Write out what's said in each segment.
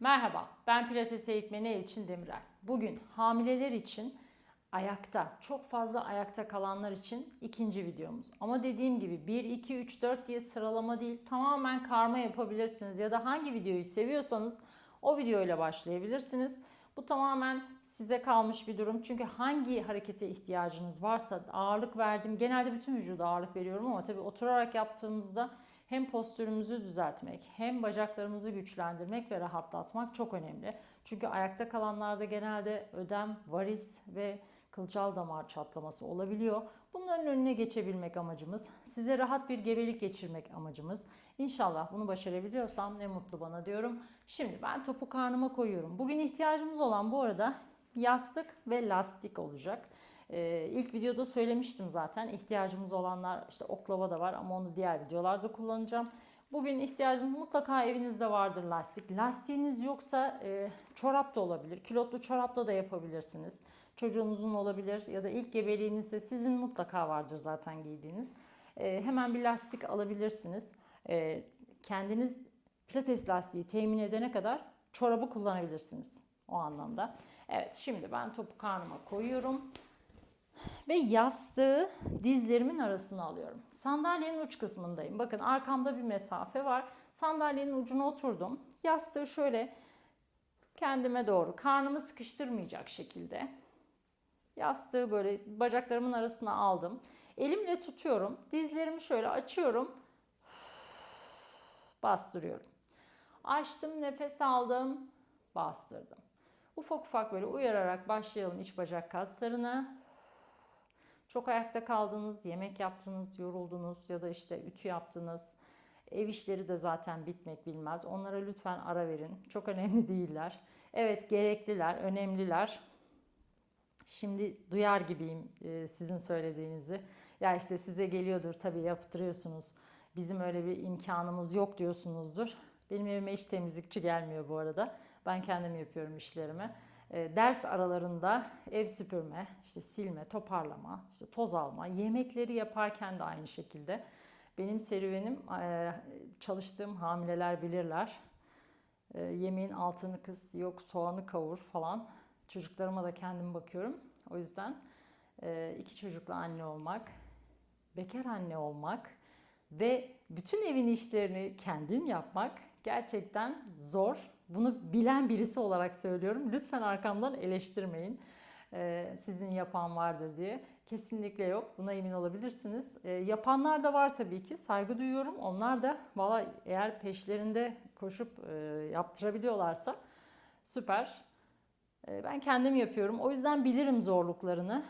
Merhaba, ben Pilates eğitmeni Elçin Demirel. Bugün hamileler için ayakta, çok fazla ayakta kalanlar için ikinci videomuz. Ama dediğim gibi 1, 2, 3, 4 diye sıralama değil, tamamen karma yapabilirsiniz. Ya da hangi videoyu seviyorsanız o videoyla başlayabilirsiniz. Bu tamamen size kalmış bir durum. Çünkü hangi harekete ihtiyacınız varsa ağırlık verdim. Genelde bütün vücuda ağırlık veriyorum ama tabii oturarak yaptığımızda hem postürümüzü düzeltmek, hem bacaklarımızı güçlendirmek ve rahatlatmak çok önemli. Çünkü ayakta kalanlarda genelde ödem, varis ve kılcal damar çatlaması olabiliyor. Bunların önüne geçebilmek amacımız. Size rahat bir gebelik geçirmek amacımız. İnşallah bunu başarabiliyorsam ne mutlu bana diyorum. Şimdi ben topu karnıma koyuyorum. Bugün ihtiyacımız olan bu arada yastık ve lastik olacak. Ee, ilk videoda söylemiştim zaten ihtiyacımız olanlar işte oklava da var ama onu diğer videolarda kullanacağım. Bugün ihtiyacınız mutlaka evinizde vardır lastik. Lastiğiniz yoksa e, çorap da olabilir. Kilotlu çorapla da yapabilirsiniz. Çocuğunuzun olabilir ya da ilk gebeliğinizde sizin mutlaka vardır zaten giydiğiniz. E, hemen bir lastik alabilirsiniz. E, kendiniz pilates lastiği temin edene kadar çorabı kullanabilirsiniz o anlamda. Evet şimdi ben topu karnıma koyuyorum ve yastığı dizlerimin arasına alıyorum. Sandalyenin uç kısmındayım. Bakın arkamda bir mesafe var. Sandalyenin ucuna oturdum. Yastığı şöyle kendime doğru karnımı sıkıştırmayacak şekilde yastığı böyle bacaklarımın arasına aldım. Elimle tutuyorum. Dizlerimi şöyle açıyorum. Bastırıyorum. Açtım, nefes aldım, bastırdım. Ufak ufak böyle uyararak başlayalım iç bacak kaslarına. Çok ayakta kaldınız, yemek yaptınız, yoruldunuz ya da işte ütü yaptınız. Ev işleri de zaten bitmek bilmez. Onlara lütfen ara verin. Çok önemli değiller. Evet gerekliler, önemliler. Şimdi duyar gibiyim e, sizin söylediğinizi. Ya işte size geliyordur tabii yaptırıyorsunuz. Bizim öyle bir imkanımız yok diyorsunuzdur. Benim evime hiç temizlikçi gelmiyor bu arada. Ben kendim yapıyorum işlerimi. E, ders aralarında ev süpürme, işte silme, toparlama, işte toz alma, yemekleri yaparken de aynı şekilde. Benim serüvenim e, çalıştığım hamileler bilirler. E, yemeğin altını kıs, yok soğanı kavur falan. Çocuklarıma da kendim bakıyorum. O yüzden e, iki çocuklu anne olmak, bekar anne olmak ve bütün evin işlerini kendin yapmak gerçekten zor. Bunu bilen birisi olarak söylüyorum. Lütfen arkamdan eleştirmeyin. Ee, sizin yapan vardır diye. Kesinlikle yok. Buna emin olabilirsiniz. Ee, yapanlar da var tabii ki. Saygı duyuyorum. Onlar da valla eğer peşlerinde koşup e, yaptırabiliyorlarsa süper. Ee, ben kendim yapıyorum. O yüzden bilirim zorluklarını.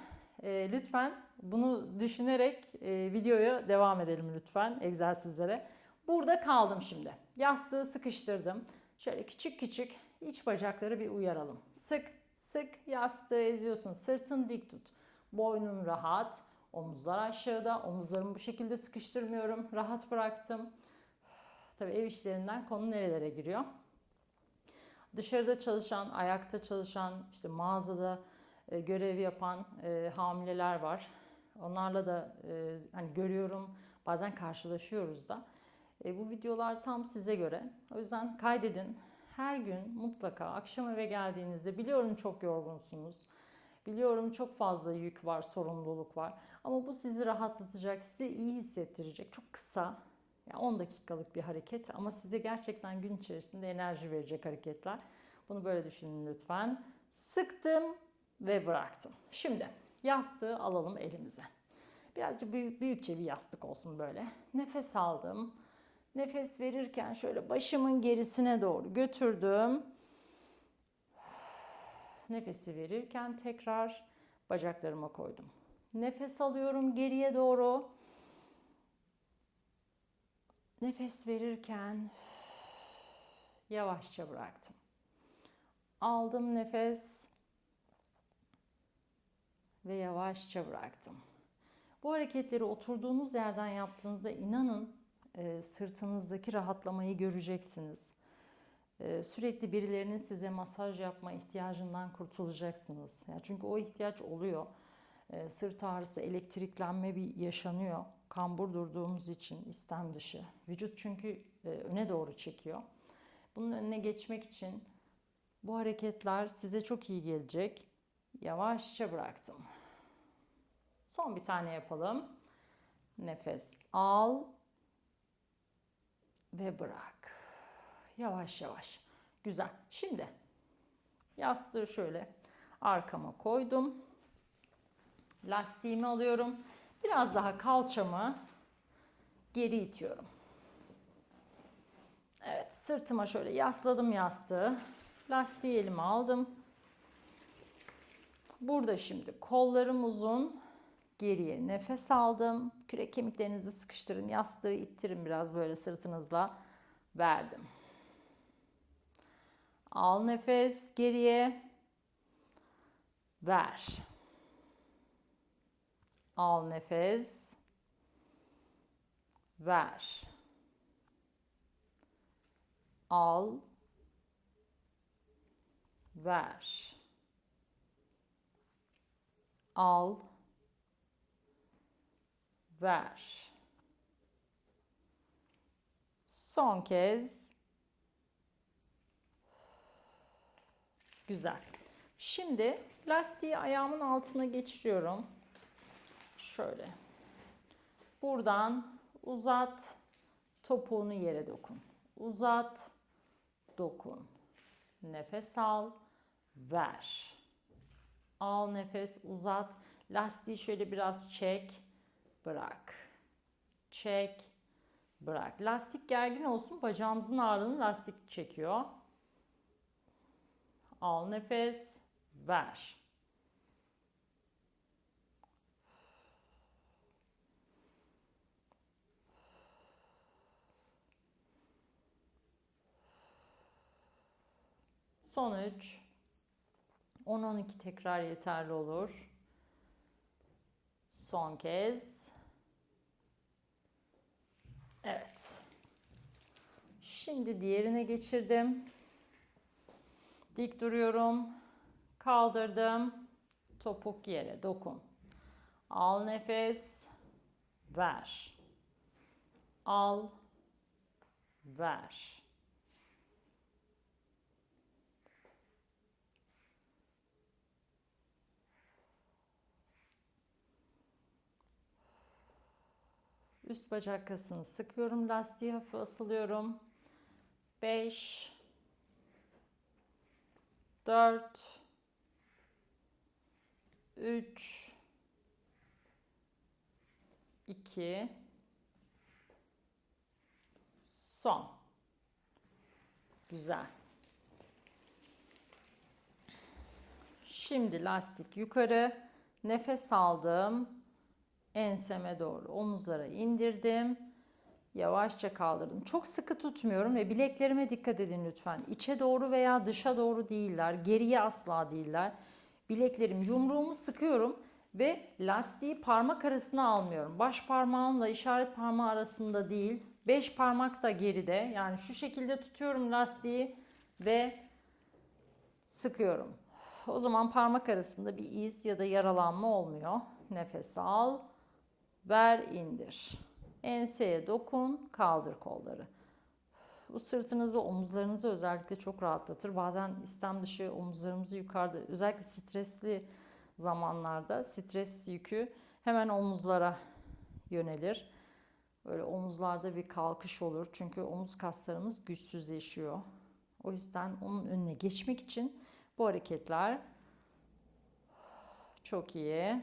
Ee, lütfen bunu düşünerek e, videoya devam edelim lütfen egzersizlere. Burada kaldım şimdi. Yastığı sıkıştırdım. Şöyle küçük küçük iç bacakları bir uyaralım. Sık sık yastığı eziyorsun. Sırtın dik tut. Boynun rahat. Omuzlar aşağıda. Omuzlarımı bu şekilde sıkıştırmıyorum. Rahat bıraktım. Tabii ev işlerinden konu nerelere giriyor? Dışarıda çalışan, ayakta çalışan, işte mağazada e, görev yapan e, hamileler var. Onlarla da e, hani görüyorum, bazen karşılaşıyoruz da. E, bu videolar tam size göre. O yüzden kaydedin. Her gün mutlaka akşam eve geldiğinizde biliyorum çok yorgunsunuz. Biliyorum çok fazla yük var, sorumluluk var. Ama bu sizi rahatlatacak, sizi iyi hissettirecek. Çok kısa, yani 10 dakikalık bir hareket ama size gerçekten gün içerisinde enerji verecek hareketler. Bunu böyle düşünün lütfen. Sıktım ve bıraktım. Şimdi yastığı alalım elimize. Birazcık büyük, büyükçe bir yastık olsun böyle. Nefes aldım. Nefes verirken şöyle başımın gerisine doğru götürdüm. Nefesi verirken tekrar bacaklarıma koydum. Nefes alıyorum geriye doğru. Nefes verirken yavaşça bıraktım. Aldım nefes ve yavaşça bıraktım. Bu hareketleri oturduğunuz yerden yaptığınızda inanın e, sırtınızdaki rahatlamayı göreceksiniz. E, sürekli birilerinin size masaj yapma ihtiyacından kurtulacaksınız. Yani çünkü o ihtiyaç oluyor. E, sırt ağrısı, elektriklenme bir yaşanıyor. Kambur durduğumuz için istem dışı. Vücut çünkü öne doğru çekiyor. Bunun önüne geçmek için Bu hareketler size çok iyi gelecek. Yavaşça bıraktım. Son bir tane yapalım. Nefes al ve bırak. Yavaş yavaş. Güzel. Şimdi yastığı şöyle arkama koydum. Lastiğimi alıyorum. Biraz daha kalçamı geri itiyorum. Evet, sırtıma şöyle yasladım yastığı. Lastiği elime aldım. Burada şimdi kollarım uzun. Geriye nefes aldım. Kürek kemiklerinizi sıkıştırın. Yastığı ittirin biraz böyle sırtınızla. Verdim. Al nefes geriye. Ver. Al nefes. Ver. Al. Ver. Al. Ver. Son kez. Güzel. Şimdi lastiği ayağımın altına geçiriyorum. Şöyle. Buradan uzat. Topuğunu yere dokun. Uzat. Dokun. Nefes al. Ver. Al nefes uzat. Lastiği şöyle biraz çek. Bırak. Çek. Bırak. Lastik gergin olsun. Bacağımızın ağrını lastik çekiyor. Al nefes. Ver. Son 3. 10-12 tekrar yeterli olur. Son kez. Evet. Şimdi diğerine geçirdim. Dik duruyorum. Kaldırdım. Topuk yere dokun. Al nefes. Ver. Al. Ver. Üst bacak kasını sıkıyorum. Lastiği hafif asılıyorum. 5 4 3 2 son. Güzel. Şimdi lastik yukarı. Nefes aldım enseme doğru omuzlara indirdim. Yavaşça kaldırdım. Çok sıkı tutmuyorum ve bileklerime dikkat edin lütfen. İçe doğru veya dışa doğru değiller. Geriye asla değiller. Bileklerim yumruğumu sıkıyorum ve lastiği parmak arasına almıyorum. Baş parmağımla işaret parmağı arasında değil. Beş parmak da geride. Yani şu şekilde tutuyorum lastiği ve sıkıyorum. O zaman parmak arasında bir iz ya da yaralanma olmuyor. Nefes al. Ver indir. Enseye dokun, kaldır kolları. Bu sırtınızı, omuzlarınızı özellikle çok rahatlatır. Bazen istem dışı omuzlarımızı yukarıda, özellikle stresli zamanlarda stres yükü hemen omuzlara yönelir. Böyle omuzlarda bir kalkış olur. Çünkü omuz kaslarımız güçsüzleşiyor. O yüzden onun önüne geçmek için bu hareketler çok iyi.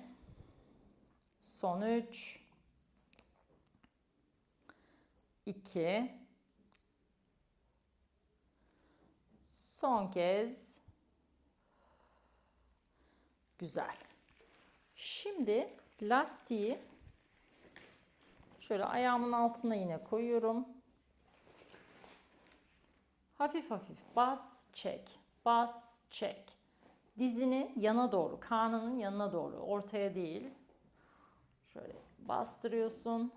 Son 3 2 Son kez Güzel. Şimdi lastiği şöyle ayağımın altına yine koyuyorum. Hafif hafif bas, çek. Bas, çek. Dizini yana doğru, karnının yanına doğru, ortaya değil. Şöyle bastırıyorsun.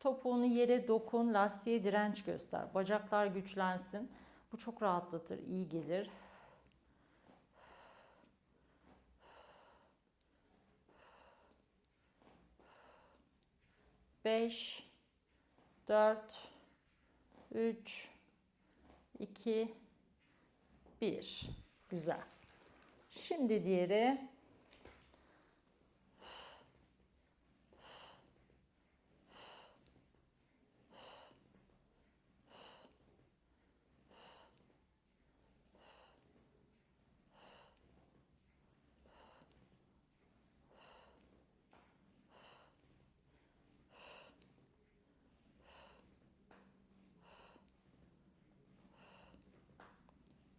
Topuğunu yere dokun, lastiğe direnç göster. Bacaklar güçlensin. Bu çok rahatlatır, iyi gelir. Beş, dört, üç, iki, Bir. Güzel. Şimdi diğeri.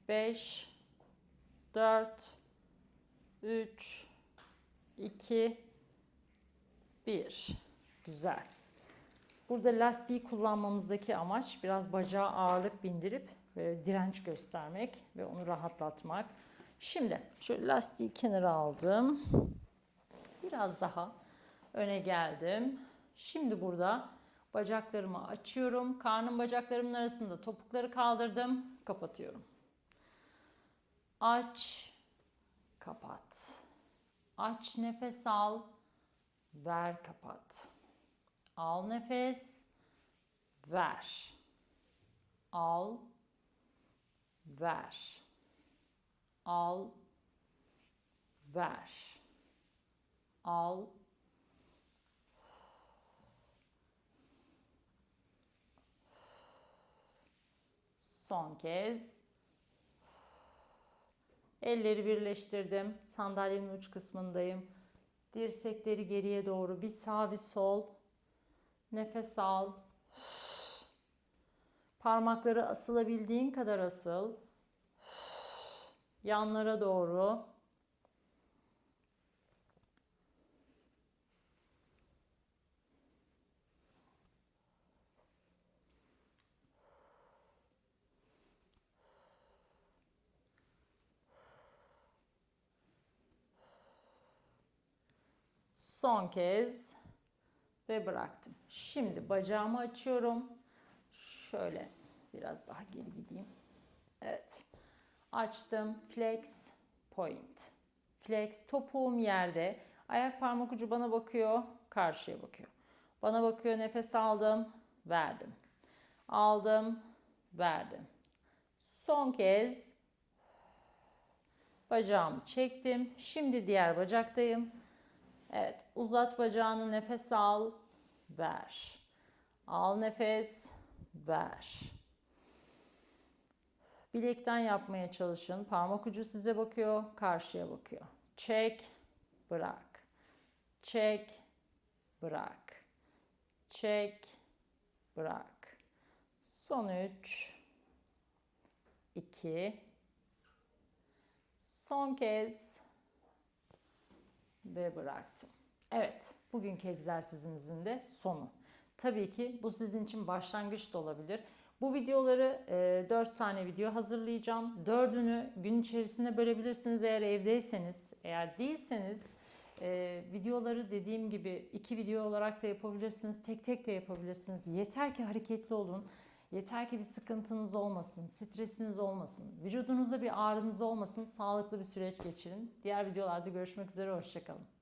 Beş. Dört. Üç. iki, Bir. Güzel. Burada lastiği kullanmamızdaki amaç biraz bacağa ağırlık bindirip böyle direnç göstermek ve onu rahatlatmak. Şimdi şöyle lastiği kenara aldım. Biraz daha öne geldim. Şimdi burada bacaklarımı açıyorum. Karnım bacaklarımın arasında topukları kaldırdım. Kapatıyorum. Aç, kapat. Aç, nefes al. Ver, kapat. Al nefes. Ver. Al. Ver. Al. Ver. Al. Son kez. Elleri birleştirdim. Sandalyenin uç kısmındayım. Dirsekleri geriye doğru bir sağ bir sol. Nefes al. Parmakları asılabildiğin kadar asıl. Yanlara doğru. Son kez ve bıraktım. Şimdi bacağımı açıyorum. Şöyle biraz daha geri gideyim. Evet. Açtım. Flex point. Flex topuğum yerde. Ayak parmak ucu bana bakıyor, karşıya bakıyor. Bana bakıyor, nefes aldım, verdim. Aldım, verdim. Son kez bacağımı çektim. Şimdi diğer bacaktayım. Evet, uzat bacağını, nefes al, ver. Al nefes, ver. Bilekten yapmaya çalışın. Parmak ucu size bakıyor, karşıya bakıyor. Çek, bırak. Çek, bırak. Çek, bırak. Son 3 2 Son kez ve bıraktım. Evet, bugünkü egzersizimizin de sonu. Tabii ki bu sizin için başlangıç da olabilir. Bu videoları e, 4 tane video hazırlayacağım. Dördünü gün içerisinde bölebilirsiniz eğer evdeyseniz. Eğer değilseniz e, videoları dediğim gibi iki video olarak da yapabilirsiniz. Tek tek de yapabilirsiniz. Yeter ki hareketli olun. Yeter ki bir sıkıntınız olmasın, stresiniz olmasın, vücudunuzda bir ağrınız olmasın, sağlıklı bir süreç geçirin. Diğer videolarda görüşmek üzere, hoşçakalın.